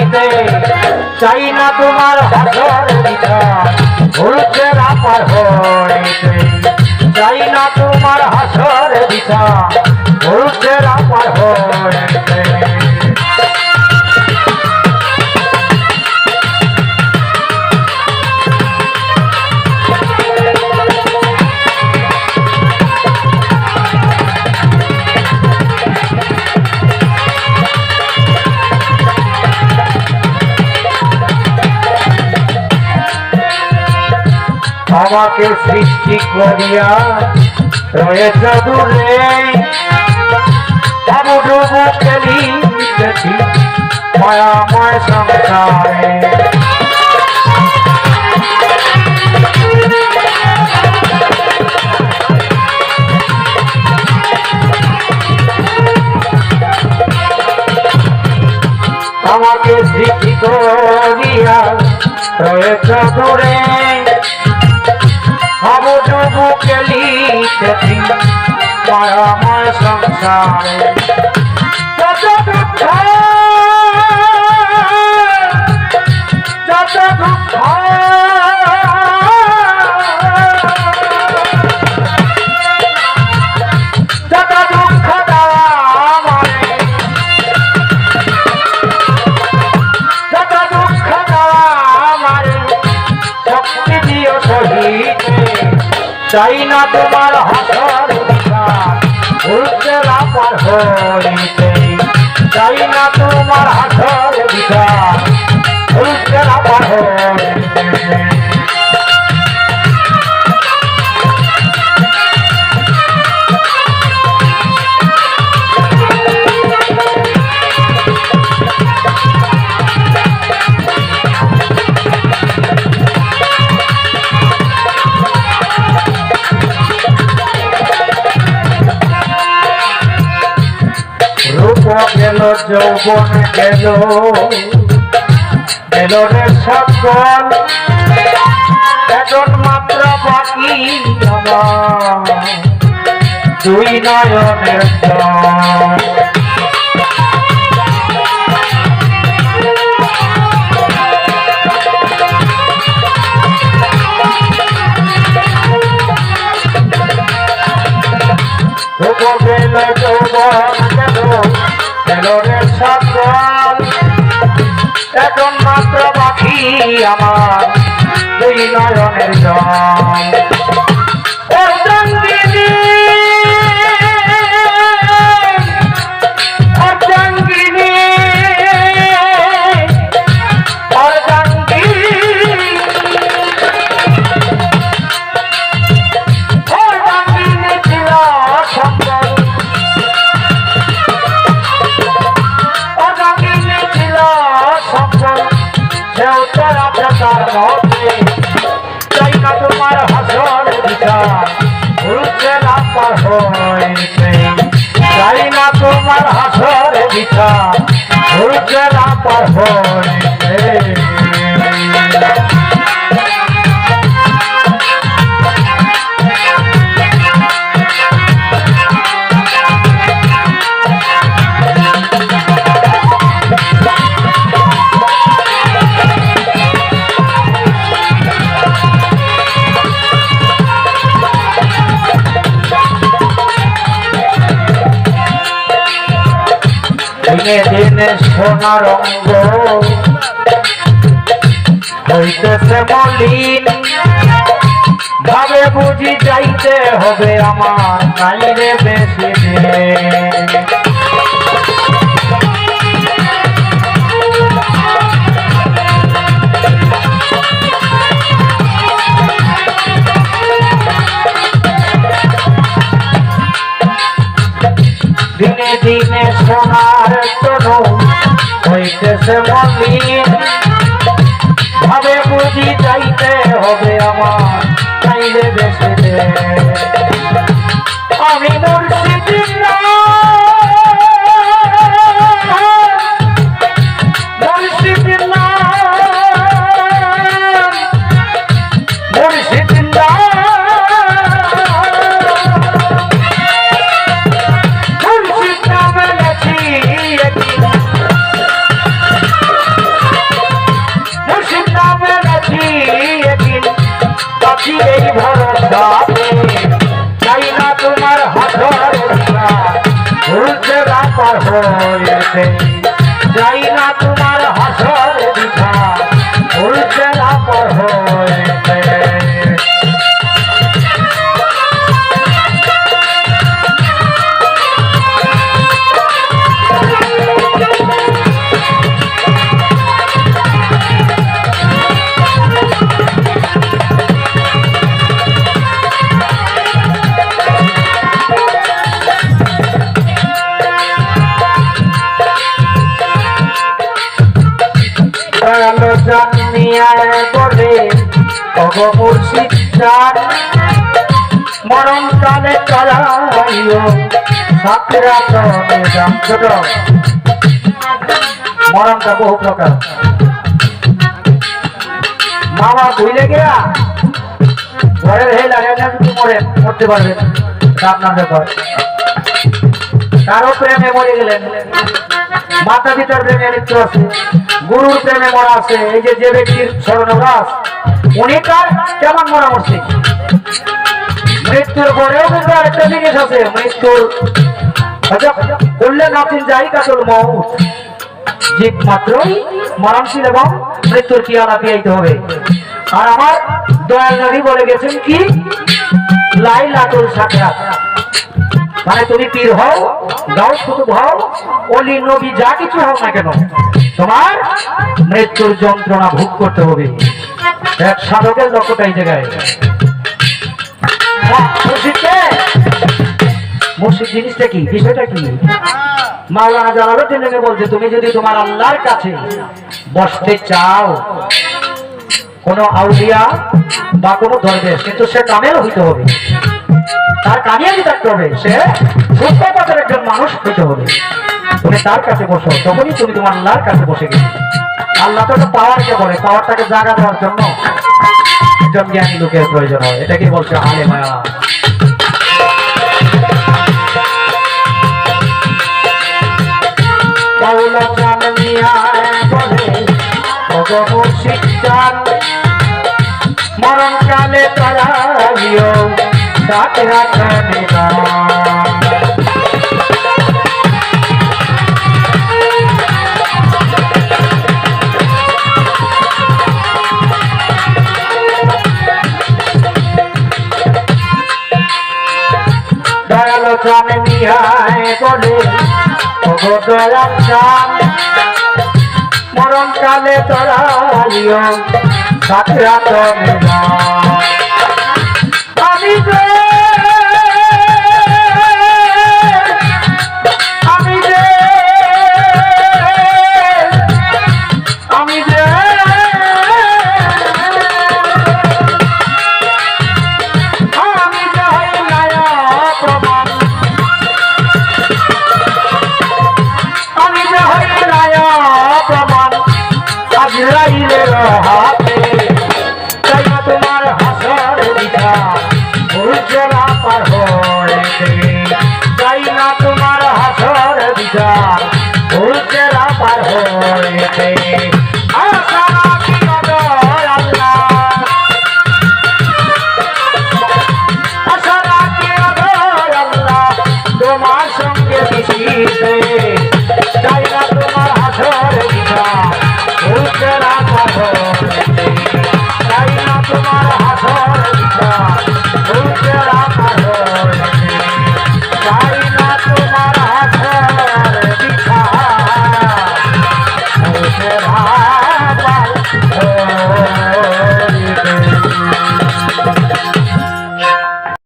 খুশিতে চাই না তোমার বিধান ভুলছে রাপার হইতে চাই না তোমার হাসর বিধান ভুলছে রাপার হইতে আমাকে সৃষ্টি করিয়া রয়েছ দূরে। বাবু ডুবু আমাকে সৃষ্টি করিয়া রয়েছ দূরে। অবডুবু কেলিতেছি মায়াময় সংসারে। যত দুঃখ চাই না তোমার হাসর উঠতে লাপার হইতে চাই না তোমার হাসর বিকার উঠতে লাপার হইতে গেল যৌবন গেল। গেল রে সকল এখন মাত্র বাকি আমার। দুই নয়নের এখন মাত্র বাকি আমার। দুই নয়নের জল না পার হইতে চাই না তোমার হাসর বিছা না পার হইতে দিনে দিনে সোনার অঙ্গ হইতেছে মলিন। ভাবে বুঝি যাইতে হবে আমার নাই রে বেশি দিন হইতেছে মলিন ভাবে বুঝি চাইতে হবে আমার চাইলে বেশি আমি মুর্শিদ হয়েছে চাই না তোমার সাতরা ছোট মরণটা বহু প্রকার মামা ভুলে গেয়া ঘরের হে লাগে মরে মরতে পারবেন আপনার ব্যাপার কারও প্রেমে মরে গেলেন মাতা পিতার প্রেমে মৃত্যু আছে, গুরুর প্রেমে মরা আছে, এই যে যে ব্যক্তির স্মরণবাস উনি কার কেমন মরা মরছে মৃত্যুর পরেও কিন্তু আরেকটা জিনিস আছে, মৃত্যুর করলে নাচিন যাই কাতল মৌত। জীব মাত্রই মরণশীল এবং মৃত্যুর কিয়ালা পেয়াইতে হবে। আর আমার দয়াল নবী বলে গেছেন কি? লাই লাটুল সাকরাত। মানে তুমি পীর হও গাও কুতুব হও অলি, নবী, যা কিছু হও না কেন, তোমার মৃত্যুর যন্ত্রণা ভোগ করতে হবে। এক সাধকের লক্ষ্যটা জায়গায়। মুর্শিদ জিনিসটা কি? বিষয়টা কি? মাওলানা জালালুদ্দিন লেগে বলছে, তুমি যদি তোমার আল্লাহর কাছে বসতে চাও, কোন আউলিয়া বা কোনো দরবেশ, কিন্তু সে কামেল হইতে হবে। তার কামিয়াবি থাকতে হবে, সে সুস্থ পথের একজন মানুষ হইতে হবে। তুমি তার কাছে বসো, তখনই তুমি তোমার আল্লাহর কাছে বসে গেছো আল্লাহ তো পাওয়ারকে বলে পাওয়ারটাকে জায়গা দেওয়ার জন্য একজন জ্ঞানী লোকের প্রয়োজন হয়। এটাকে বলছে? আলে মায়া। পাউলা চান মিয়ায় বলে ভগবত শিক্ষান মরণ কালে তারাইও ডাক রাখে না। দয়ালো চান মিয়ায় বলে, ওগো দয়াল চান মরণ কালে তরালিও সাকরা তবে না। আমি Oh.